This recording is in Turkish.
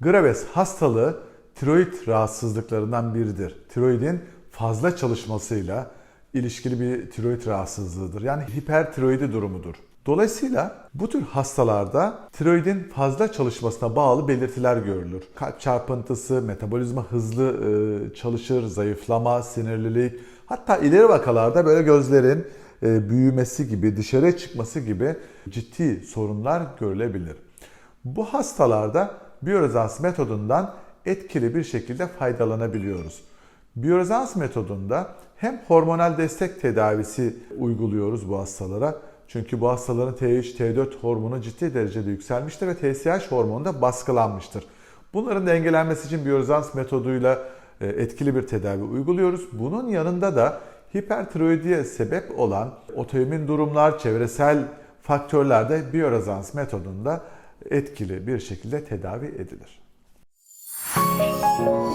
Graves hastalığı tiroid rahatsızlıklarından biridir. Tiroidin fazla çalışmasıyla ilişkili bir tiroid rahatsızlığıdır. Yani hipertiroidi durumudur. Dolayısıyla bu tür hastalarda tiroidin fazla çalışmasına bağlı belirtiler görülür. Kalp çarpıntısı, metabolizma hızlı e, çalışır, zayıflama, sinirlilik, hatta ileri vakalarda böyle gözlerin büyümesi gibi, dışarıya çıkması gibi ciddi sorunlar görülebilir. Bu hastalarda biyorezans metodundan etkili bir şekilde faydalanabiliyoruz. Biyorezans metodunda hem hormonal destek tedavisi uyguluyoruz bu hastalara. Çünkü bu hastaların T3, T4 hormonu ciddi derecede yükselmiştir ve TSH hormonu da baskılanmıştır. Bunların dengelenmesi için biyorezans metoduyla e, etkili bir tedavi uyguluyoruz. Bunun yanında da Hipertiroidiye sebep olan otoimmün durumlar, çevresel faktörler de biyorezans metodunda etkili bir şekilde tedavi edilir. Müzik